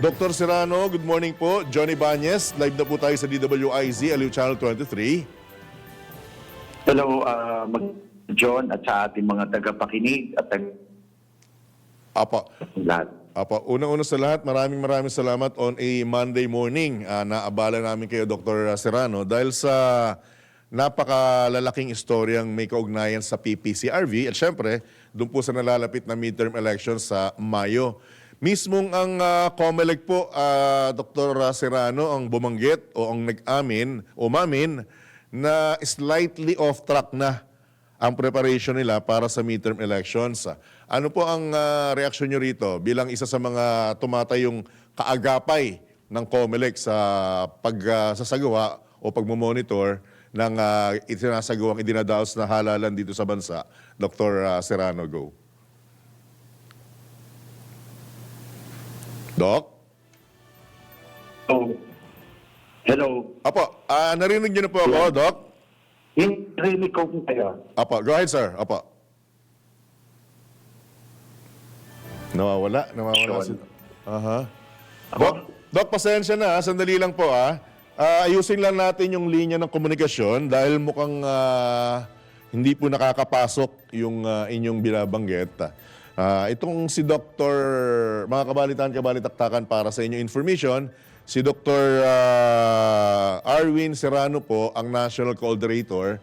Dr. Serrano, good morning po. Johnny Banyes, live na po tayo sa DWIZ, Aliw Channel 23. Hello, uh, mag- John at sa ating mga tagapakinig at tag- Apa, lahat. apa. Unang-una sa lahat, maraming maraming salamat on a Monday morning. Ah, naabala namin kayo, Dr. Serrano, dahil sa napakalalaking istoryang may kaugnayan sa PPCRV at syempre, doon po sa nalalapit na midterm elections sa Mayo. Mismong ang ah, COMELEC po, ah, Dr. Serrano, ang bumanggit o ang nag-amin o mamin na slightly off track na ang preparation nila para sa midterm elections. Ano po ang ah, reaksyon nyo rito bilang isa sa mga tumatayong kaagapay ng COMELEC sa pagsasagawa o pagmumonitor ng uh, itinasagawang idinadaos na halalan dito sa bansa? Dr. Serrano, go. Doc? Oh. Hello. Apo, ah, narinig nyo na po ako, Doc? Yung rinig ko kung kayo. Apo, go ahead, sir. Apo. Nawawala, nawawala si... Sean. Aha. Ako? Doc, Doc, pasensya na. ah. Sandali lang po, ah. Ah, ayusin lang natin yung linya ng komunikasyon dahil mukhang ah, hindi po nakakapasok yung ah, inyong binabanggit. Ah, itong si Dr. mga kabalitan, kabalitaktakan para sa inyong information, si Dr. ah, Arwin Serrano po ang National Coordinator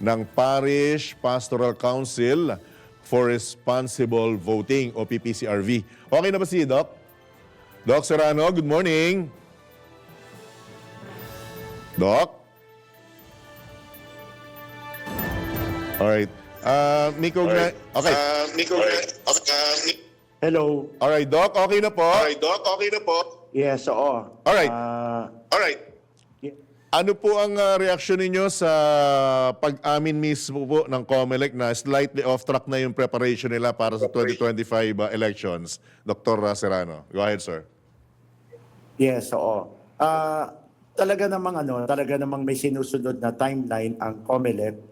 ng Parish Pastoral Council for Responsible Voting o PPCRV. Okay na ba si Doc? Doc Serrano, good morning. Doc? Alright. Uh, Miko, na... Okay. Uh, Nico, uh, Nick- Hello. Alright, Doc, okay na po. Alright, Doc, okay na po. Yes, oo. Alright. Ah, Alright. y- Ano po ang uh, reaksyon ninyo sa pag-amin mismo po ng COMELEC na slightly off track na yung preparation nila para sa 2025 uh, elections? Dr. Serrano, go ahead, sir. Yes, oo. Ah, talaga namang ano, talaga namang may sinusunod na timeline ang COMELEC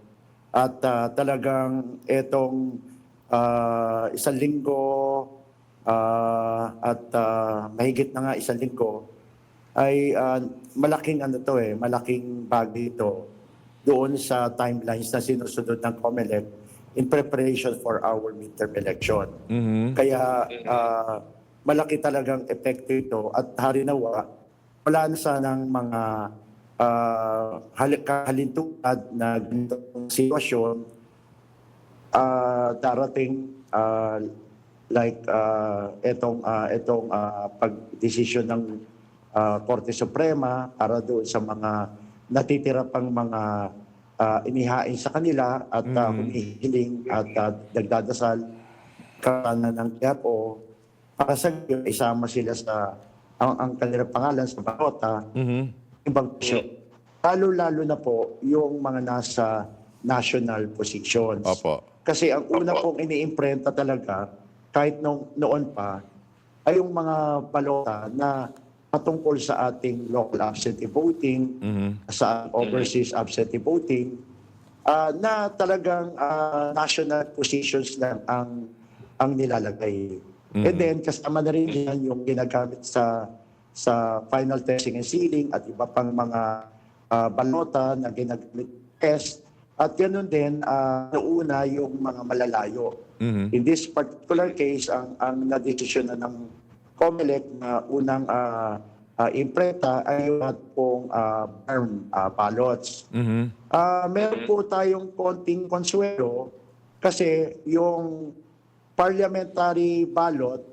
at ah, talagang etong ah, isang linggo ah, at ah, mahigit na nga isang linggo ay ah, malaking ano to eh, malaking bagay ito doon sa timelines na sinusunod ng COMELEC in preparation for our midterm election. Kaya ah, malaki talagang epekto ito at harinawa, wala na sanang mga uh, kahalintulad na ganitong sitwasyon ah, darating ah, like ah, etong ah, etong ah, pagdesisyon ng ah, Korte Suprema para doon sa mga natitira pang mga ah, inihain sa kanila at ah, humihiling at ah, nagdadasal kanan ng Quiapo para sa isama sila sa ang, ang kanilang pangalan sa bakota ibang posisyon. Lalo-lalo na po yung mga nasa national positions. Opo. Kasi ang una pong iniimprenta talaga, kahit nung, noon pa, ay yung mga balota na patungkol sa ating local absentee voting, sa overseas absentee voting, ah, na talagang ah, national positions lang ang ang nilalagay. And then kasama na rin yan yung ginagamit sa sa final testing and sealing at iba pang mga ah, balota na ginagamit test at ganoon din ah, nauna yung mga malalayo. In this particular case ang ang nadesisyon na ng COMELEC na unang ah, ah, imprenta ay yung at pong ah, barn ah, ballots. Ah, meron po tayong konting konsuelo kasi yung parliamentary ballot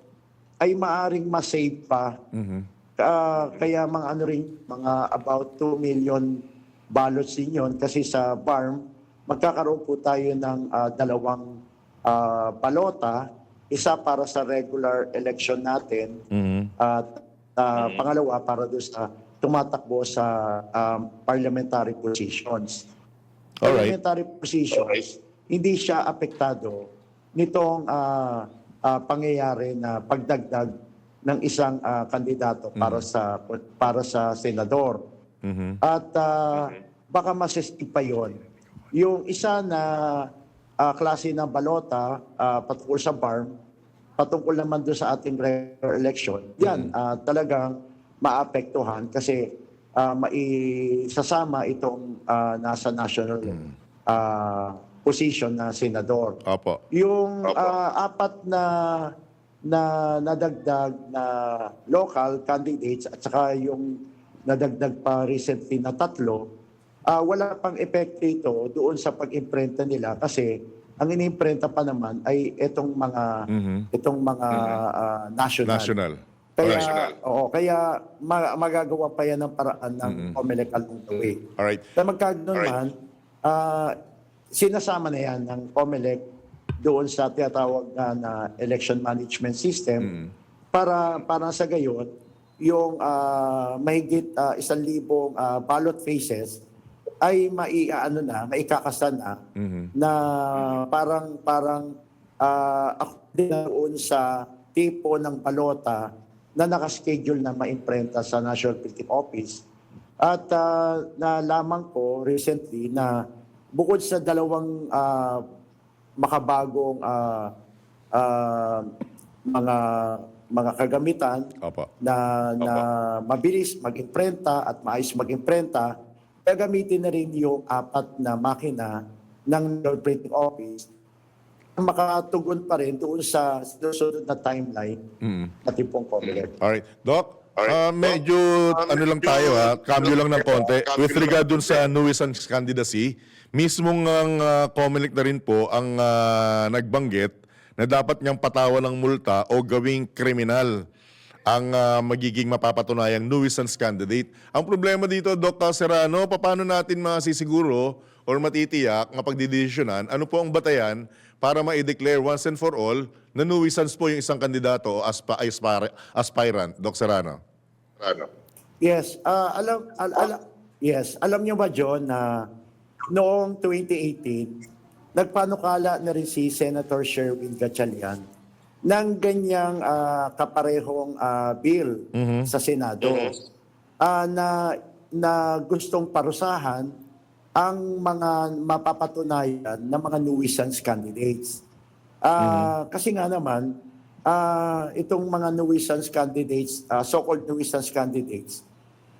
ay maaring masave pa. Ah, kaya mga ano rin, mga about 2 million ballots din yun. Kasi sa BARM, magkakaroon po tayo ng ah, dalawang ah, balota, isa para sa regular election natin. At ah, pangalawa para doon sa tumatakbo sa um, parliamentary positions. Alright. Parliamentary positions, hindi siya apektado nitong ah, ah, pangyayari na pagdagdag ng isang ah, kandidato para sa para sa senador. At ah, baka masistig pa 'yon. Yung isa na ah, klase ng balota ah, patungkol sa farm patungkol naman doon sa ating regular election, yan ah, talagang maapektuhan kasi ah, maisasama itong ah, nasa national ah, position na senador. Opo. Yung Opo. ah, apat na na nadagdag na local candidates at saka yung nadagdag pa recently na tatlo, ah, wala pang epekto ito doon sa pag-imprenta nila kasi ang inimprenta pa naman ay itong mga Mhm. itong mga ah, national. National. Kaya Alright. oo, kaya ma- magagawa pa yan ng paraan ng COMELEC along the way. Alright. Kaya magkaganoon Alright. man, ah, sinasama na yan ng COMELEC doon sa tinatawag na, na election management system para para sa gayon yung ah, mahigit ah, isang libong ah, ballot faces ay maiaano na, maikakasa na na parang parang ako din doon sa tipo ng balota na nakaschedule na maimprenta sa National Printing Office. At ah, nalaman ko recently na bukod sa dalawang ah, makabagong ah, ah, mga mga kagamitan Opo. na na mabilis mag-imprenta at maayos mag-imprenta, gagamitin na rin yung apat na makina ng National Printing Office na makatugon pa rin doon sa susunod na timeline Mm. natin pong COMELEC. Alright. Doc, Alright. ah, medyo Doc, ano lang tayo ha, cambio lang ng konti. With regard dun sa nuisance candidacy, mismong ang uh, Comelec na rin po ang ah, nagbanggit na dapat niyang patawan ng multa o gawing kriminal ang ah, magiging mapapatunayang nuisance candidate. Ang problema dito, Dr. Serrano, paano natin masisiguro or matitiyak na pagdidesisyonan, ano po ang batayan para ma-declare once and for all na nuisance po yung isang kandidato o aspa, aspire- aspirant, Dr. Serrano? Ano? Yes, ah, alam al- ala- yes, alam niyo ba John na noong 2018 nagpanukala na rin si Senator Sherwin Gatchalian ng ganyang ah, kaparehong ah, bill sa Senado ah, na na gustong parusahan ang mga mapapatunayan ng mga nuisance candidates. Ah, Kasi nga naman, ah, itong mga nuisance candidates, ah, so-called nuisance candidates,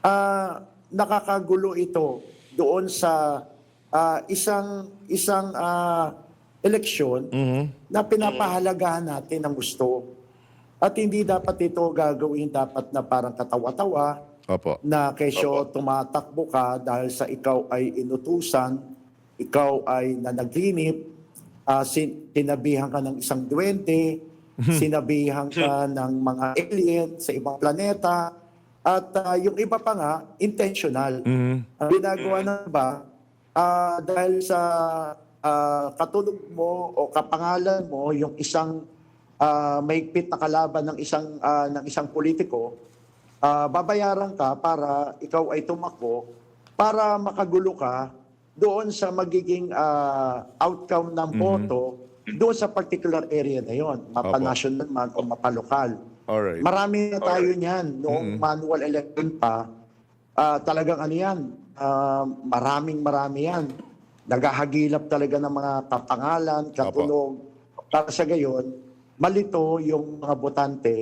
ah, nakakagulo ito doon sa ah, isang isang ah, eleksyon na pinapahalagahan natin ng gusto. At hindi dapat ito gagawin dapat na parang katawa-tawa, Opo. na kesyo tumatakbo ka dahil sa ikaw ay inutusan, ikaw ay nanaglinip, ah, sin- sinabihan ka ng isang duwende, sinabihan ka ng mga alien sa ibang planeta, at ah, yung iba pa nga, intentional. Ang ginagawa na ba, ah, dahil sa ah, katulog mo o kapangalan mo, yung isang ah, maigpit na kalaban ng isang ah, ng isang politiko, ah, babayaran ka para ikaw ay tumakbo para makagulo ka doon sa magiging ah, outcome ng boto doon sa particular area na yon, mapa-national man o mapa-lokal. Alright. Marami na tayo niyan noong manual election pa. ah, talagang ano yan, ah, maraming marami yan. Naghahagilap talaga ng mga kapangalan, katulong. Para sa gayon, malito yung mga botante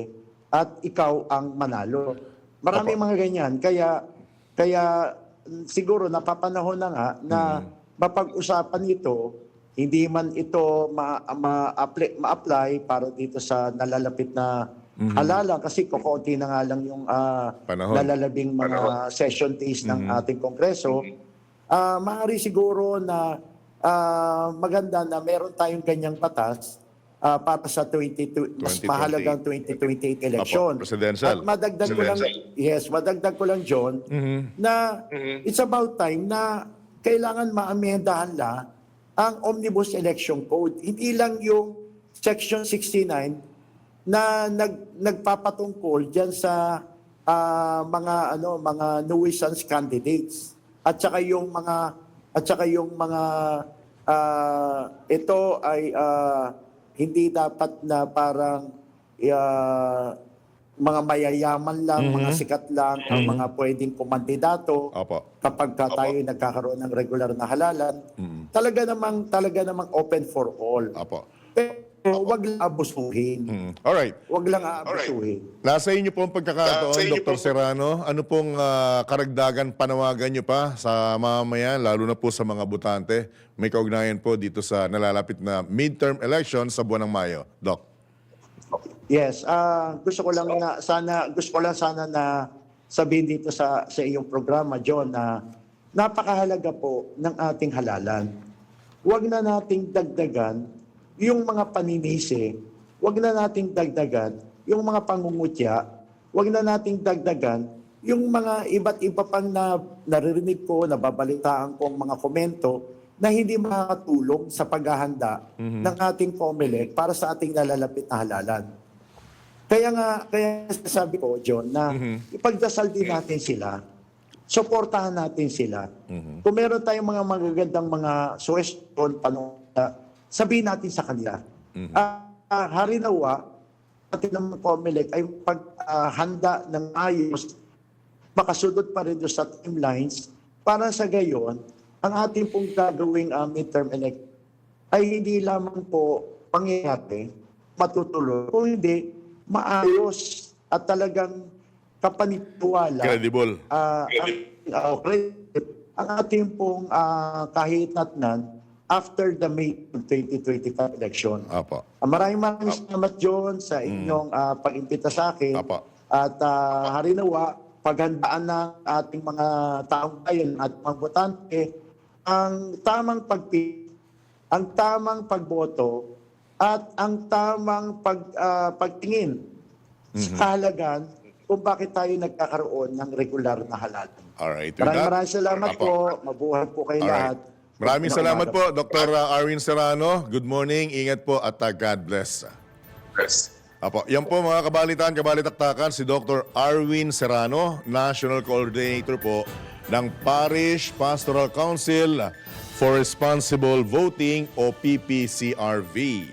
at ikaw ang manalo. Maraming mga ganyan. Kaya, kaya siguro napapanahon na nga na mapag-usapan ito, hindi man ito ma- ma-apply, ma-apply para dito sa nalalapit na halalan kasi kukunti na nga lang yung Panahon. nalalabing mga session days ng ating kongreso. Ah, maaari siguro na ah, maganda na meron tayong ganyang batas ah, para sa 22, mas 2028. mahalagang 2028 election. Apo, presidential. At madagdag ko lang, yes, madagdag ko lang, John, na it's about time na kailangan maamendahan la ang Omnibus Election Code. Hindi lang yung Section 69 na nag, nagpapatungkol diyan sa ah, mga ano mga nuisance candidates at saka yung mga at saka yung mga ah, ito ay ah, hindi dapat na parang ah, mga mayayaman lang, mga sikat lang, ang mga pwedeng kumandidato Opo. kapag ka tayo nagkakaroon ng regular na halalan. Talaga namang talaga namang open for all. Opo. Pero wag lang abusuhin. Mm. Alright. Wag lang aabusuhin. Nasa inyo po ang pagkakataon, sa inyo Dr. po. Serrano. Ano pong ah, karagdagan panawagan nyo pa sa mamamayan, lalo na po sa mga butante? May kaugnayan po dito sa nalalapit na midterm election sa buwan ng Mayo. Doc. Yes, ah gusto ko lang na sana gusto ko lang sana na sabihin dito sa sa iyong programa John na napakahalaga po ng ating halalan. Huwag na nating dagdagan yung mga paninisi, huwag na nating dagdagan. Yung mga pangungutya, huwag na nating dagdagan. Yung mga iba't iba pang na naririnig ko, nababalitaan ko ang mga komento na hindi makakatulong sa paghahanda ng ating COMELEC para sa ating nalalapit na halalan. Kaya nga, kaya sabi ko, John, na ipagdasal din natin sila, suportahan natin sila. Kung meron tayong mga magagandang mga suggestion, tanong, uh, sabihin natin sa kanila. Ah, ah, harinawa, natin ng COMELEC ay paghanda ng ayos, makasunod pa rin sa timelines, para sa gayon, ang ating pong gagawing uh, midterm elect ay hindi lamang po pangyayari, matutuloy, kung hindi, maayos at talagang kapanitiwala Credible. ah, ang, ah, credit, ang ating pong ah, kahit-natnan after the May 2025 election. Apo. Ah, maraming maraming salamat, John, sa inyong ah, pag-imbita sa akin. Apo. At ah, harinawa, paghandaan ng ating mga taong bayan at mga botante ang tamang pagpi ang tamang pagboto at ang tamang pag, ah, pagtingin sa kahalagan kung bakit tayo nagkakaroon ng regular na halalan. Alright. with Maraming maraming salamat Apo. po. Mabuhay po kayo lahat. Maraming salamat po, Dr. Arwin Serrano. Good morning, ingat po at uh, God bless. Yes. Apo, yan po mga kabalitan, kabalitaktakan, si Dr. Arwin Serrano, National Coordinator po ng Parish Pastoral Council for Responsible Voting o PPCRV.